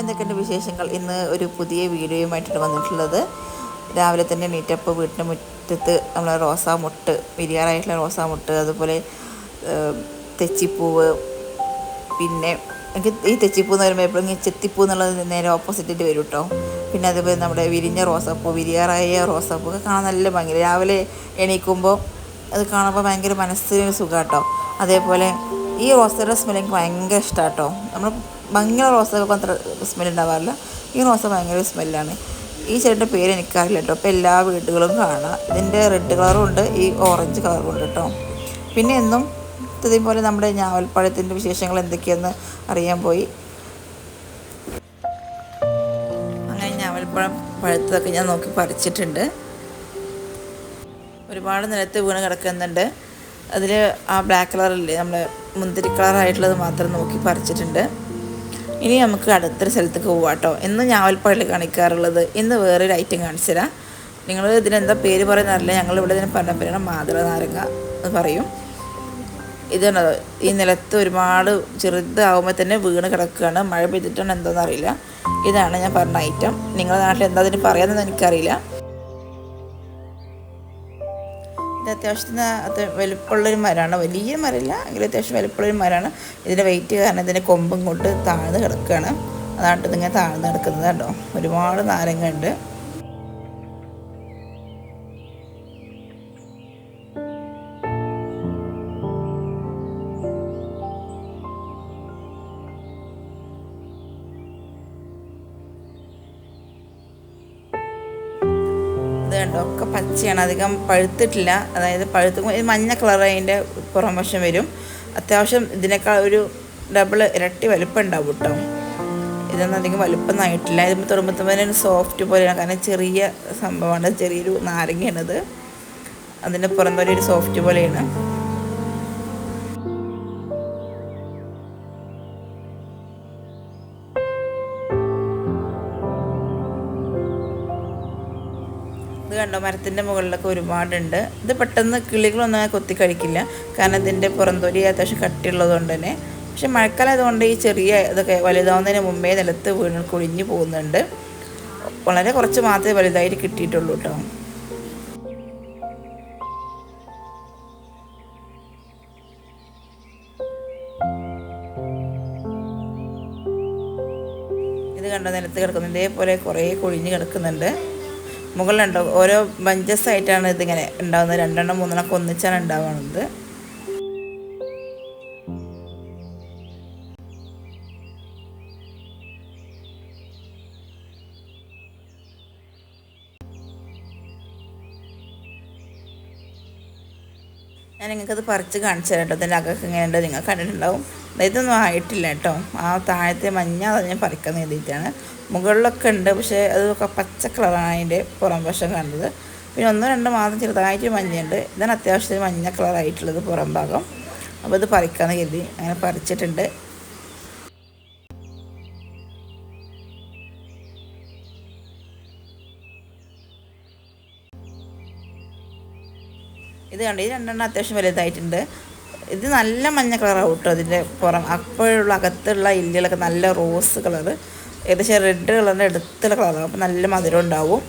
എന്തൊക്കെയുണ്ട് വിശേഷങ്ങൾ. ഇന്ന് ഒരു പുതിയ വീഡിയോയുമായിട്ടാണ് വന്നിട്ടുള്ളത്. രാവിലെ തന്നെ നീറ്റപ്പ് വീട്ടിന്റെ മുറ്റത്ത് നമ്മൾ റോസാമുട്ട് വിരിയാറായിട്ടുള്ള റോസാ മുട്ട് അതുപോലെ തെച്ചിപ്പൂവ് പിന്നെ എനിക്ക് ഈ തെച്ചിപ്പൂ എന്ന് പറയുമ്പോൾ എപ്പോഴും ചെത്തിപ്പൂ എന്നുള്ളത് നേരെ ഓപ്പോസിറ്റിട്ട് വരും കേട്ടോ. പിന്നെ അതുപോലെ നമ്മുടെ വിരിഞ്ഞ റോസാപ്പൂ വിരിയാറായ റോസാപ്പൂ ഒക്കെ കാണാൻ നല്ല ഭംഗി രാവിലെ എണീക്കുമ്പോൾ അത് കാണുമ്പോൾ ഭയങ്കര മനസ്സിന് സുഖം കേട്ടോ അതേപോലെ ഈ റോസയുടെ സ്മെൽ എനിക്ക് ഭയങ്കര ഇഷ്ടമാണ് കേട്ടോ നമ്മൾ ഭംഗിയുള്ള റോസകൾക്ക് അത്ര സ്മെൽ ഉണ്ടാവാറില്ല. ഈ റോസ ഭയങ്കര സ്മെല്ലാണ് ഈ ചെടിയുടെ പേര് എനിക്കറിയില്ല കേട്ടോ. അപ്പോൾ എല്ലാ വീടുകളും കാണാം. ഇതിന്റെ റെഡ് കളറും ഉണ്ട് ഈ ഓറഞ്ച് കളറും ഉണ്ട് കേട്ടോ. പിന്നെ എന്നും ഇതേപോലെ നമ്മുടെ ഞാവൽപ്പഴത്തിന്റെ വിശേഷങ്ങൾ എന്തൊക്കെയെന്ന് അറിയാൻ പോയി. അങ്ങനെ ഞാവൽപ്പഴം പഴുത്തതൊക്കെ ഞാൻ നോക്കി പറിച്ചിട്ടുണ്ട്. ഒരുപാട് നിലത്ത് വീണ് കിടക്കുന്നുണ്ട്. അതിൽ ആ ബ്ലാക്ക് കളറില്ലേ നമ്മൾ മുന്തിരി കളറായിട്ടുള്ളത് മാത്രം നോക്കി പറിച്ചിട്ടുണ്ട്. ഇനി നമുക്ക് അടുത്തൊരു സ്ഥലത്തേക്ക് പോവാം കേട്ടോ ഇന്ന് ഞാവൽപ്പള്ളി കാണിക്കാറുള്ളത് ഇന്ന് വേറൊരു ഐറ്റം കാണിച്ചു തരാം നിങ്ങൾ ഇതിനെന്താ പേര് പറയുന്നറിയില്ല. ഞങ്ങൾ ഇവിടെ ഇതിന് പറഞ്ഞ പേരാണ് മാതള നാരങ്ങ എന്ന് പറയും. ഇതാണ് ഈ നിലത്ത് ഒരുപാട് ചെറുതാവുമ്പോൾ തന്നെ വീണ് കിടക്കുകയാണ്. മഴ പെയ്തിട്ടാണ് എന്തോന്നറിയില്ല. ഇതാണ് ഞാൻ പറഞ്ഞ ഐറ്റം നിങ്ങളുടെ നാട്ടിൽ എന്താ അതിന് പറയാമെന്ന് എനിക്കറിയില്ല. ഇത് അത്യാവശ്യത്തിന് അത് വലുപ്പമുള്ളൊരു മരമാണ് വലിയ മരമില്ല എങ്കിലും അത്യാവശ്യം വലുപ്പമുള്ളൊരു മരമാണ് ഇതിന്റെ വെയിറ്റ് കാരണം ഇതിന്റെ കൊമ്പും കൊണ്ട് താഴ്ന്ന് കിടക്കുകയാണ് അതാണ് ഇതിങ്ങനെ താഴ്ന്ന് കിടക്കുന്നത് കേട്ടോ ഒരുപാട് നാരങ്ങ ഉണ്ട്. ഇത് കണ്ടോ? ഒക്കെ പച്ചയാണ്. അധികം പഴുത്തിട്ടില്ല. അതായത് പഴുത്ത് മഞ്ഞ കളർ അതിന്റെ പുറം വശം വരും. അത്യാവശ്യം ഇതിനേക്കാൾ ഒരു ഡബിൾ ഇരട്ടി വലുപ്പം ഉണ്ടാവും കേട്ടോ. ഇതൊന്നും അധികം വലുപ്പം ആയിട്ടില്ല. ഇത് തുറമ്പത്തുമ്പോൾ സോഫ്റ്റ് പോലെയാണ്. കാരണം ചെറിയ സംഭവമാണ്. ചെറിയൊരു നാരങ്ങയാണത്. അതിന്റെ പുറന്തൊരു ഒരു സോഫ്റ്റ് പോലെയാണ്. കണ്ടോ? മരത്തിന്റെ മുകളിലൊക്കെ ഒരുപാടുണ്ട്. ഇത് പെട്ടെന്ന് കിളികളൊന്നും കൊത്തി കഴിക്കില്ല. കാരണം ഇതിന്റെ പുറന്തൊലി അത്യാവശ്യം കട്ടിയുള്ളത് കൊണ്ട് തന്നെ. പക്ഷെ മഴക്കാലം ആയതുകൊണ്ട് ഈ ചെറിയ ഇതൊക്കെ വലുതാവുന്നതിന് മുമ്പേ നിലത്ത് വീണ് കുഴിഞ്ഞു പോകുന്നുണ്ട്. വളരെ കുറച്ച് മാത്രമേ വലുതായിട്ട് കിട്ടിയിട്ടുള്ളൂ കേട്ടോ. ഇത് കണ്ട? നിലത്ത് കിടക്കുന്നു. ഇതേപോലെ കുറേ കൊഴിഞ്ഞ് കിടക്കുന്നുണ്ട്. മുകളിലുണ്ടോ. ഓരോ ബഞ്ചസ് ആയിട്ടാണ് ഇതിങ്ങനെ ഉണ്ടാകുന്നത് രണ്ടെണ്ണം മൂന്നെണ്ണം ഒന്നിച്ചാണ് ഉണ്ടാവുന്നത്. ഞാൻ നിങ്ങൾക്കത് പറിച്ച് കാണിച്ചു തരാം കേട്ടോ അതിന്റെ അകക്കെങ്ങനെയുണ്ടോ നിങ്ങൾ കണ്ടിട്ടുണ്ടാവും. ഇതൊന്നും ആയിട്ടില്ല കേട്ടോ. ആ താഴത്തെ മഞ്ഞ അത് ഞാൻ പറിക്കാൻ വേണ്ടിയിട്ടാണ് മുകളിലൊക്കെ ഉണ്ട് പക്ഷേ അതൊക്കെ പച്ച കളറാണ് അതിന്റെ പുറം വശം കണ്ടത്. പിന്നെ ഒന്നോ രണ്ടോ മാസം ചെറുതായിട്ട് മഞ്ഞയുണ്ട്. ഇതാണ് അത്യാവശ്യത്തിന് മഞ്ഞ കളറായിട്ടുള്ളത് പുറം ഭാഗം. അപ്പോൾ ഇത് പറിക്കാമെന്ന് കരുതി. അങ്ങനെ പറിച്ചിട്ടുണ്ട്. ഇത് കണ്ട്? ഈ രണ്ടെണ്ണം അത്യാവശ്യം വലുതായിട്ടുണ്ട്. ഇത് നല്ല മഞ്ഞ കളറാണ് കേട്ടോ അതിന്റെ പുറം. അപ്പോഴുള്ള അകത്തുള്ള ഇല്ലുകളൊക്കെ നല്ല റോസ് കളർ ഏകദേശം റെഡ് കളറിന്റെ അടുത്തുള്ള കളറാണ് അപ്പോൾ നല്ല മധുരം ഉണ്ടാവും.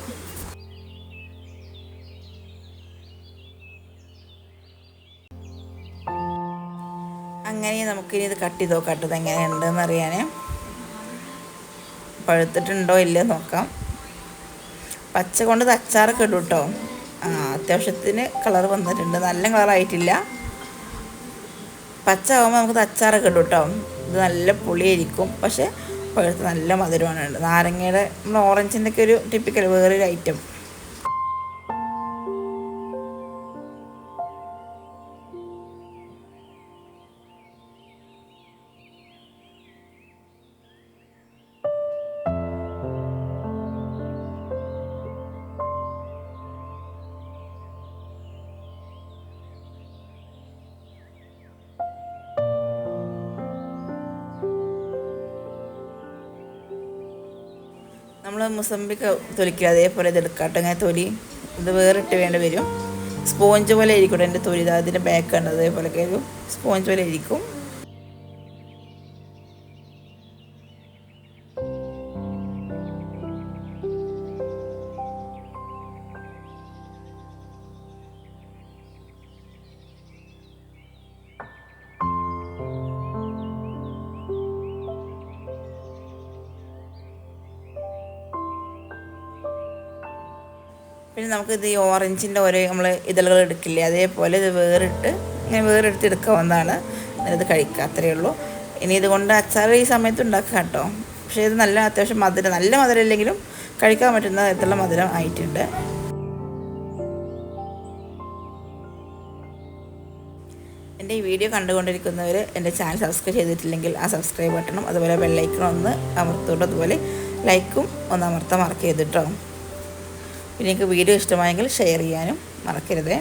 അങ്ങനെ നമുക്കിനി ഇത് കട്ട് ചെയ്ത് നോക്കാം കേട്ടോ. ഇത് എങ്ങനെയുണ്ടെന്ന് അറിയാൻ പഴുത്തിട്ടുണ്ടോ ഇല്ലയോ നോക്കാം. പച്ച കൊണ്ട് അച്ചാറൊക്കെ ഇടും കേട്ടോ. ആ അത്യാവശ്യത്തിന് കളർ വന്നിട്ടുണ്ട്. നല്ല കളറായിട്ടില്ല പച്ച ആകുമ്പോൾ നമുക്ക് ഇത് അച്ചാറൊക്കെ ഇടും കേട്ടോ ഇത് നല്ല പുളിയായിരിക്കും. പക്ഷേ പഴുത്ത് നല്ല മധുരമാണ്. നാരങ്ങയുടെ നമ്മൾ ഓറഞ്ചിന്റെ ഒക്കെ ഒരു ടിപ്പിക്കൽ വേറൊരു ഐറ്റം നമ്മൾ മുസമ്പിക്ക് തൊലിക്കുക അതേപോലെ ഇത് എടുക്കാട്ടോ. ഇങ്ങനെ തൊലി. ഇത് വേറിട്ട് വേണ്ടി വരും. സ്പോഞ്ച് പോലെ ആയിരിക്കും എന്റെ തൊലി. അതിന്റെ ബാക്ക് ഉണ്ട് അതേപോലെ ഒരു സ്പോഞ്ച് പോലെ ആയിരിക്കും പിന്നെ നമുക്കിത് ഈ ഓറഞ്ചിന്റെ ഓരോ നമ്മൾ ഇതളുകൾ എടുക്കില്ലേ അതേപോലെ ഇത് വേറിട്ട് ഇങ്ങനെ വേറെടുത്ത് എടുക്കാവുന്നതാണ്. ഇത് കഴിക്കുക അത്രയേ ഉള്ളൂ. ഇനി ഇതുകൊണ്ട് അച്ചാർ ഈ സമയത്ത് ഉണ്ടാക്കുക കേട്ടോ. പക്ഷേ ഇത് നല്ല അത്യാവശ്യം മധുരം നല്ല മധുരം ഇല്ലെങ്കിലും കഴിക്കാൻ പറ്റുന്ന തരത്തിലുള്ള മധുരം ആയിട്ടുണ്ട്. എന്റെ ഈ വീഡിയോ കണ്ടുകൊണ്ടിരിക്കുന്നവർ എന്റെ ചാനൽ സബ്സ്ക്രൈബ് ചെയ്തിട്ടില്ലെങ്കിൽ ആ സബ്സ്ക്രൈബ് ബട്ടണും അതുപോലെ ബെല്ലൈക്കണം ഒന്ന് അമർത്തോട്ടോ അതുപോലെ ലൈക്കും ഒന്ന് അമർത്താൻ മാർക്ക് കേട്ടോ. പിന്നെ നിങ്ങൾക്ക് വീഡിയോ ഇഷ്ടമായെങ്കിൽ ഷെയർ ചെയ്യാനും മറക്കരുതേ.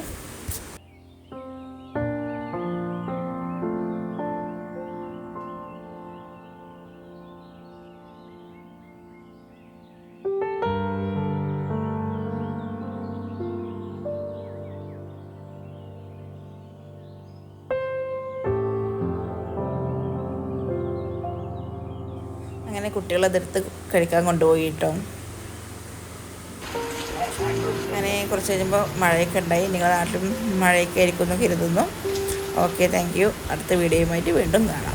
അങ്ങനെ കുട്ടികളതെടുത്ത് കഴിക്കാൻ കൊണ്ടുപോയി കേട്ടോ അങ്ങനെ കുറച്ച് കഴിയുമ്പോൾ മഴയൊക്കെ ഉണ്ടായി. നിങ്ങളുടെ നാട്ടിലും മഴയൊക്കെ ആയിരിക്കും എന്ന് കരുതുന്നു. ഓക്കെ താങ്ക് യു അടുത്ത വീഡിയോയുമായിട്ട് വീണ്ടും കാണാം.